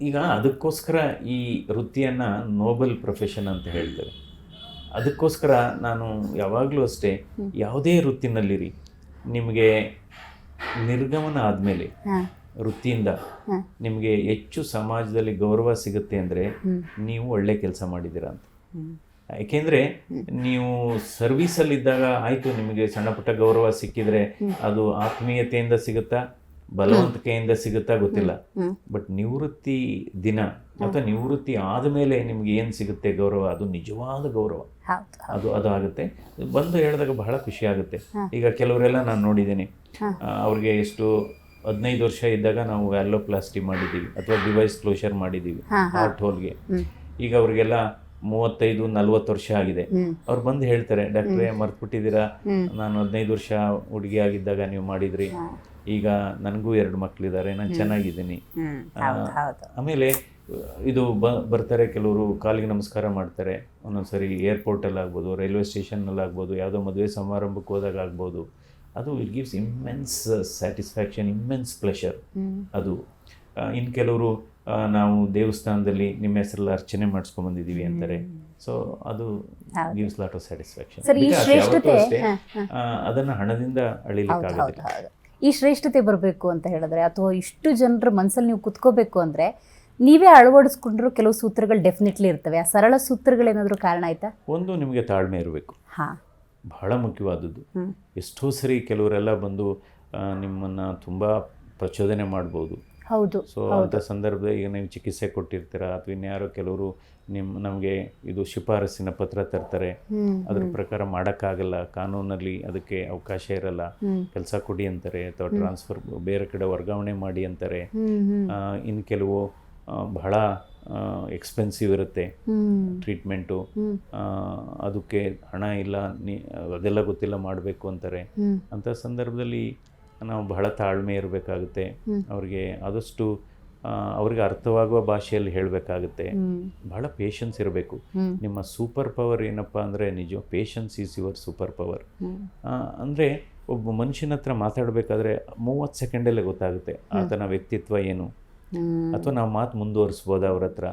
ಈಗ ಅದಕ್ಕೋಸ್ಕರ ಈ ವೃತ್ತಿಯನ್ನು ನೋಬಲ್ ಪ್ರೊಫೆಷನ್ ಅಂತ ಹೇಳ್ತೇವೆ ಅದಕ್ಕೋಸ್ಕರ ನಾನು ಯಾವಾಗಲೂ ಅಷ್ಟೇ ಯಾವುದೇ ವೃತ್ತಿನಲ್ಲಿರಿ ನಿಮಗೆ ನಿರ್ಗಮನ ಆದಮೇಲೆ ವೃತ್ತಿಯಿಂದ. ನಿಮಗೆ ಹೆಚ್ಚು ಸಮಾಜದಲ್ಲಿ ಗೌರವ ಸಿಗುತ್ತೆ ಅಂದರೆ ನೀವು ಒಳ್ಳೆ ಕೆಲಸ ಮಾಡಿದ್ದೀರಾ ಅಂತ. ಯಾಕೆಂದರೆ ನೀವು ಸರ್ವೀಸಲ್ಲಿದ್ದಾಗ ಆಯಿತು ನಿಮಗೆ ಸಣ್ಣ ಪುಟ್ಟ ಗೌರವ ಸಿಕ್ಕಿದ್ರೆ ಅದು ಆತ್ಮೀಯತೆಯಿಂದ ಸಿಗುತ್ತಾ ಬಲವಂತಿಕೆಯಿಂದ ಸಿಗುತ್ತಾ ಗೊತ್ತಿಲ್ಲ. ಬಟ್ ನಿವೃತ್ತಿ ದಿನ ಅಥವಾ ನಿವೃತ್ತಿ ಆದಮೇಲೆ ನಿಮ್ಗೆ ಏನು ಸಿಗುತ್ತೆ ಗೌರವ? ಅದು ನಿಜವಾದ ಗೌರವ. ಅದು ಅದು ಆಗುತ್ತೆ. ಬಂದು ಹೇಳಿದಾಗ ಬಹಳ ಖುಷಿ ಆಗುತ್ತೆ. ಈಗ ಕೆಲವರೆಲ್ಲ ನಾನು ನೋಡಿದ್ದೀನಿ. ಅವ್ರಿಗೆ ಎಷ್ಟು ಹದಿನೈದು ವರ್ಷ ಇದ್ದಾಗ ನಾವು ವ್ಯಾಲೋಪ್ಲಾಸ್ಟಿ ಮಾಡಿದ್ದೀವಿ ಅಥವಾ ಡಿವೈಸ್ ಕ್ಲೋಷರ್ ಮಾಡಿದ್ದೀವಿ. ಹಾರ್ಟ್ ಹೋಲ್ಗೆ ಈಗ ಅವ್ರಿಗೆಲ್ಲ ಮೂವತ್ತೈದು ನಲ್ವತ್ತು ವರ್ಷ ಆಗಿದೆ. ಅವ್ರು ಬಂದು ಹೇಳ್ತಾರೆ ಡಾಕ್ಟ್ರೇ ಮರ್ತ್ಬಿಟ್ಟಿದ್ದೀರಾ. ನಾನು ಹದಿನೈದು ವರ್ಷ ಹುಡುಗಿ ಆಗಿದ್ದಾಗ ನೀವು ಮಾಡಿದ್ರಿ. ಈಗ ನನಗೂ ಎರಡು ಮಕ್ಕಳಿದ್ದಾರೆ ನಾನು ಚೆನ್ನಾಗಿದ್ದೀನಿ. ಆಮೇಲೆ ಇದು ಬ ಬರ್ತಾರೆ ಕೆಲವರು ಕಾಲಿಗೆ ನಮಸ್ಕಾರ ಮಾಡ್ತಾರೆ. ಒಂದೊಂದ್ಸರಿ ಏರ್ಪೋರ್ಟಲ್ಲಿ ಆಗ್ಬೋದು ರೈಲ್ವೆ ಸ್ಟೇಷನ್ನಲ್ಲಿ ಆಗ್ಬೋದು ಯಾವುದೋ ಮದುವೆ ಸಮಾರಂಭಕ್ಕೆ ಹೋದಾಗ ಆಗ್ಬೋದು ಅದು it gives immense satisfaction immense pleasure ಅದು. ಇನ್ನು ಕೆಲವರು ನಾವು ದೇವಸ್ಥಾನದಲ್ಲಿ ನಿಮ್ಮ ಹೆಸರಲ್ಲಿ ಅರ್ಚನೆ ಮಾಡಿಸ್ಕೊಂಬಂದಿದ್ದೀವಿ ಅಂತಾರೆ. ಸೊ ಅದು ಗಿವ್ಸ್ ಲಾಟ್ ಆಫ್ ಸ್ಯಾಟಿಸ್ಫ್ಯಾಕ್ಷನ್ ಅದನ್ನ ಹಣದಿಂದ ಅಳಿಲಿಕ್ಕೆ ಅಳಿಲಿಕ್ಕಾಗೋದಿಲ್ಲ ಈ ಶ್ರೇಷ್ಠತೆ ಬರಬೇಕು ಅಂತ ಹೇಳಿದ್ರೆ ಅಥವಾ ಇಷ್ಟು ಜನರ ಮನಸ್ಸಲ್ಲಿ ನೀವು ಕುತ್ಕೋಬೇಕು ಅಂದ್ರೆ ನೀವೇ ಅಳವಡಿಸ್ಕೊಂಡಿರೋ ಕೆಲವು ಸೂತ್ರಗಳು ಡೆಫಿನೆಟ್ಲಿ ಇರ್ತವೆ. ಆ ಸರಳ ಸೂತ್ರಗಳೇನಾದರೂ ಕಾರಣ ಆಯ್ತಾ? ಒಂದು ನಿಮಗೆ ತಾಳ್ಮೆ ಇರಬೇಕು. ಹಾ. ಬಹಳ ಮುಖ್ಯವಾದದ್ದು. ಎಷ್ಟೋ ಸರಿ ಕೆಲವರೆಲ್ಲ ಬಂದು ನಿಮ್ಮನ್ನು ನಿಮ್ಮನ್ನ ತುಂಬ ಪ್ರಚೋದನೆ ಮಾಡ್ಬೋದು. ಹೌದು ಸೊ ಅಂತ ಸಂದರ್ಭದಲ್ಲಿ ಈಗ ನೀವು ಚಿಕಿತ್ಸೆ ಕೊಟ್ಟಿರ್ತೀರಾ? ಅಥವಾ ಇನ್ಯಾರೋ ಕೆಲವರು ನಿಮ್ಮ ನಮಗೆ ಇದು ಶಿಫಾರಸಿನ ಪತ್ರ ತರ್ತಾರೆ. ಅದ್ರ ಪ್ರಕಾರ ಮಾಡೋಕ್ಕಾಗಲ್ಲ. ಕಾನೂನಲ್ಲಿ ಅದಕ್ಕೆ ಅವಕಾಶ ಇರಲ್ಲ. ಕೆಲಸ ಕೊಡಿ ಅಂತಾರೆ ಅಥವಾ ಟ್ರಾನ್ಸ್ಫರ್ ಬೇರೆ ಕಡೆ ವರ್ಗಾವಣೆ ಮಾಡಿ ಅಂತಾರೆ. ಇನ್ನು ಕೆಲವು ಬಹಳ ಎಕ್ಸ್ಪೆನ್ಸಿವ್ ಇರುತ್ತೆ ಟ್ರೀಟ್ಮೆಂಟು ಅದಕ್ಕೆ ಹಣ ಇಲ್ಲ ನೀ ಅದೆಲ್ಲ ಗೊತ್ತಿಲ್ಲ ಮಾಡಬೇಕು ಅಂತಾರೆ. ಅಂತ ಅಂಥ ಸಂದರ್ಭದಲ್ಲಿ ನಾವು ಬಹಳ ತಾಳ್ಮೆ ಇರಬೇಕಾಗುತ್ತೆ. ಅವ್ರಿಗೆ ಆದಷ್ಟು ಅವ್ರಿಗೆ ಅರ್ಥವಾಗುವ ಭಾಷೆಯಲ್ಲಿ ಹೇಳಬೇಕಾಗುತ್ತೆ. ಬಹಳ ಪೇಷನ್ಸ್ ಇರಬೇಕು. ನಿಮ್ಮ ಸೂಪರ್ ಪವರ್ ಏನಪ್ಪ ಅಂದರೆ ನಿಜ patience is your super power ಅಂದರೆ ಒಬ್ಬ ಮನುಷ್ಯನ ಹತ್ರ ಮಾತಾಡಬೇಕಾದ್ರೆ ಮೂವತ್ತು ಸೆಕೆಂಡಲ್ಲೇ ಗೊತ್ತಾಗುತ್ತೆ. ಆತನ ವ್ಯಕ್ತಿತ್ವ ಏನು? ಅಥವಾ ನಾವು ಮಾತು ಮುಂದುವರಿಸ್ಬೋದು ಅವ್ರ ಹತ್ರ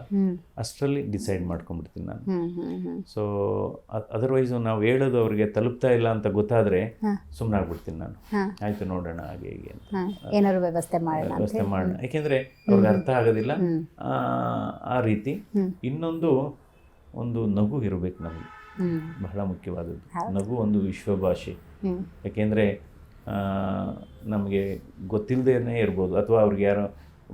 ಅಷ್ಟರಲ್ಲಿ ಡಿಸೈಡ್ ಮಾಡ್ಕೊಂಡ್ಬಿಡ್ತೀನಿ ನಾನು. ಸೊ ಅದರ್ವೈಸ್ ನಾವು ಹೇಳೋದು ಅವ್ರಿಗೆ ತಲುಪ್ತಾ ಇಲ್ಲ ಅಂತ ಗೊತ್ತಾದ್ರೆ ಸುಮ್ಮನಾಗ್ಬಿಡ್ತೀನಿ ನಾನು. ಆಯ್ತು ನೋಡೋಣ ಹಾಗೆ ಹೀಗೆ ಅಂತ. ಏನಾದ್ರು ವ್ಯವಸ್ಥೆ ಮಾಡೋಣ ಯಾಕೆಂದ್ರೆ ವ್ಯವಸ್ಥೆ ಮಾಡೋಣ. ಯಾಕೆಂದರೆ ಅವ್ರಿಗೆ ಅರ್ಥ ಆಗೋದಿಲ್ಲ. ಆ, ರೀತಿ ಇನ್ನೊಂದು ಒಂದು ನಗು ಇರಬೇಕು ನಮಗೆ. ಬಹಳ ಮುಖ್ಯವಾದದ್ದು. ನಗು ಒಂದು ವಿಶ್ವ ಭಾಷೆ ಯಾಕೆಂದರೆ ನಮಗೆ ಗೊತ್ತಿಲ್ಲದೇನೆ ಇರ್ಬೋದು. ಅಥವಾ ಅವ್ರಿಗೆ ಯಾರೋ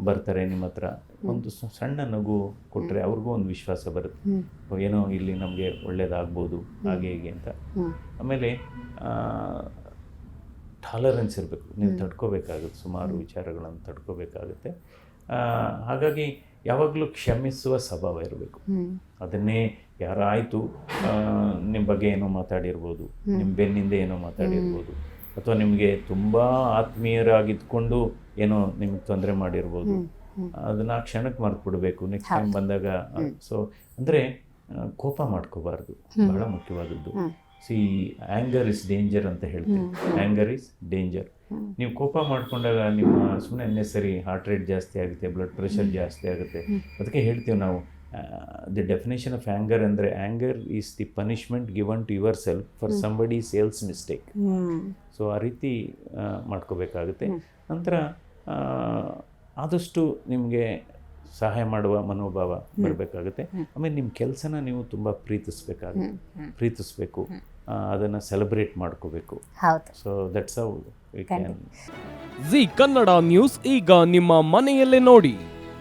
ಬರ್ತಾರೆ ನಿಮ್ಮ ಹತ್ರ. ಒಂದು ಸಣ್ಣ ನಗು ಕೊಟ್ಟರೆ ಅವ್ರಿಗೂ ಒಂದು ವಿಶ್ವಾಸ ಬರುತ್ತೆ. ಏನೋ ಇಲ್ಲಿ ನಮಗೆ ಒಳ್ಳೇದಾಗ್ಬೋದು ಹಾಗೆ ಹೀಗೆ ಅಂತ. ಆಮೇಲೆ ಟಾಲರೆನ್ಸ್ ಇರಬೇಕು. ನೀವು ತಡ್ಕೋಬೇಕಾಗುತ್ತೆ ಸುಮಾರು ವಿಚಾರಗಳನ್ನು ತಡ್ಕೋಬೇಕಾಗುತ್ತೆ. ಹಾಗಾಗಿ ಯಾವಾಗಲೂ ಕ್ಷಮಿಸುವ ಸ್ವಭಾವ ಇರಬೇಕು. ಅದನ್ನೇ ಯಾರಾಯಿತು ನಿಮ್ಮ ಬಗ್ಗೆ ಏನೋ ಮಾತಾಡಿರ್ಬೋದು ನಿಮ್ಮ ಬೆನ್ನಿಂದ ಏನೋ ಮಾತಾಡಿರ್ಬೋದು. ಅಥವಾ ನಿಮಗೆ ತುಂಬ ಆತ್ಮೀಯರಾಗಿದ್ಕೊಂಡು ಏನೋ ನಿಮಗೆ ತೊಂದರೆ ಮಾಡಿರ್ಬೋದು. ಅದನ್ನ ಆ ಕ್ಷಣಕ್ಕೆ ಮರ್ತು ಬಿಡಬೇಕು ನೆಕ್ಸ್ಟ್ ಟೈಮ್ ಬಂದಾಗ. ಸೊ ಅಂದರೆ ಕೋಪ ಮಾಡ್ಕೋಬಾರ್ದು. ಬಹಳ ಮುಖ್ಯವಾದದ್ದು. ಸಿ ಆ್ಯಂಗರ್ ಇಸ್ ಡೇಂಜರ್ ಅಂತ ಹೇಳ್ತೀವಿ. ಆ್ಯಂಗರ್ ಇಸ್ ಡೇಂಜರ್ ನೀವು ಕೋಪ ಮಾಡ್ಕೊಂಡಾಗ ನಿಮ್ಮ ಸುಮ್ಮನೆ ಅನ್ನೆಸರಿ ಹಾರ್ಟ್ ರೇಟ್ ಜಾಸ್ತಿ ಆಗುತ್ತೆ ಬ್ಲಡ್ ಪ್ರೆಷರ್ ಜಾಸ್ತಿ ಆಗುತ್ತೆ. ಅದಕ್ಕೆ ಹೇಳ್ತೀವಿ ನಾವು ದಿ ಡೆಫಿನೇಷನ್ ಆಫ್ ಆ್ಯಂಗರ್ ಅಂದರೆ anger is the punishment given to yourself for somebody else's mistake so ಆ ರೀತಿ ಮಾಡ್ಕೋಬೇಕಾಗುತ್ತೆ. ನಂತರ ಆದಷ್ಟು ನಿಮಗೆ ಸಹಾಯ ಮಾಡುವ ಮನೋಭಾವ ಬರಬೇಕಾಗುತ್ತೆ. ಆಮೇಲೆ ನಿಮ್ಮ ಕೆಲಸನ ನೀವು ತುಂಬ ಪ್ರೀತಿಸ್ಬೇಕಾಗುತ್ತೆ. ಪ್ರೀತಿಸ್ಬೇಕು. ಅದನ್ನು ಸೆಲೆಬ್ರೇಟ್ ಮಾಡ್ಕೋಬೇಕು. So that's how we can Zee Kannada news ಈಗ ನಿಮ್ಮ ಮನೆಯಲ್ಲೇ ನೋಡಿ.